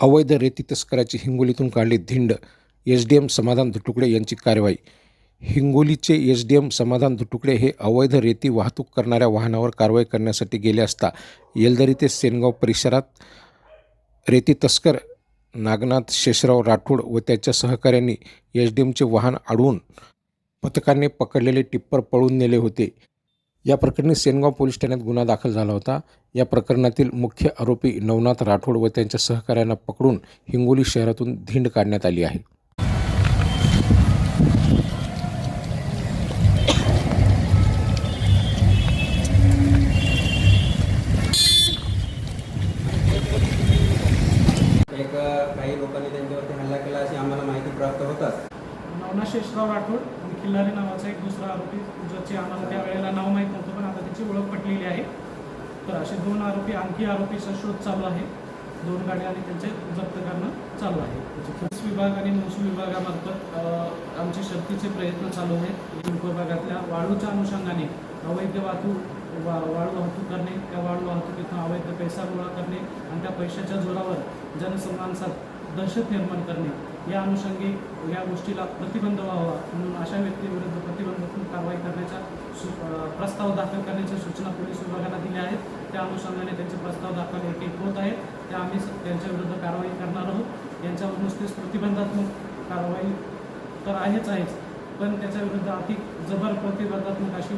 अवैध रेती तस्कराची हिंगोलीतून काढली धिंड. एस डी एम समाधान धुटुकडे यांची कारवाई. हिंगोलीचे एस डी एम समाधान धुटुकडे हे अवैध रेती वाहतूक करणाऱ्या वाहनावर कारवाई करण्यासाठी गेले असता येलदरी ते सेनगाव परिसरात रेती तस्कर नागनाथ शेषराव राठोड व त्याच्या सहकाऱ्यांनी एस डी एमचे वाहन अडवून पथकाने पकडलेले टिप्पर पळून नेले होते. या प्रकरणी सेनगाव पोलीस ठाण्यात गुन्हा दाखल झाला होता. या प्रकरणातील मुख्य आरोपी नवनाथ राठोड व त्यांच्या सहकाऱ्यांना पकडून हिंगोली शहरातून धिंड काढण्यात आली आहे. एक काही लोकांनी त्यांच्यावरती हल्ला केला अशी आम्हाला माहिती प्राप्त होताच नवना शेषराव राठोड किल्लारे नावाचा एक दुसरा आरोपी ज्याची आम्हाला त्या वेळेला नाव माहीत नव्हतं पण आता त्याची ओळख पटलेली आहे. तर असे दोन आरोपी आणखी आरोपीचा शोध चालू आहे. दोन गाड्या आणि त्यांचे जप्त करणं चालू आहे. म्हणजे पोलीस विभाग आणि महसूल विभागामार्फत आमचे शक्तीचे प्रयत्न चालू आहेत. विभागातल्या वाळूच्या अनुषंगाने अवैध वाहतूक वा वाळू वाहतूक करणे त्या वाळू वाहतुकीतून अवैध पैसा गोळा करणे आणि त्या पैशाच्या जोरावर जनसमानसात दहशत निर्माण करणे या अनुषंगी या गोष्टीला प्रतिबंध व्हावा म्हणून अशा व्यक्तीविरुद्ध प्रतिबंधात्मक कारवाई करण्याचा सु प्रस्ताव दाखल करण्याच्या सूचना पोलीस विभागाला दिल्या आहेत त्या अनुषंगाने त्यांचे प्रस्ताव दाखल एक एक होत आहेत. त्या आम्ही त्यांच्या त्यांच्याविरुद्ध कारवाई करणार आहोत. यांच्यावर नुसतेच प्रतिबंधात्मक कारवाई तर आहेच आहेच. पण त्याच्याविरुद्ध अधिक जबर प्रतिबंधात्मक अशी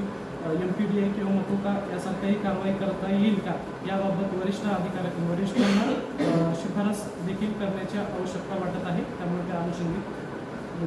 एम पी डी ए किंवा मकोका यासारख्याही कारवाई करता येईल का? याबाबत वरिष्ठ अधिकारी वरिष्ठांना शिफारस देखील करण्याची आवश्यकता वाटत आहे. त्यामुळे त्या अनुषंगिक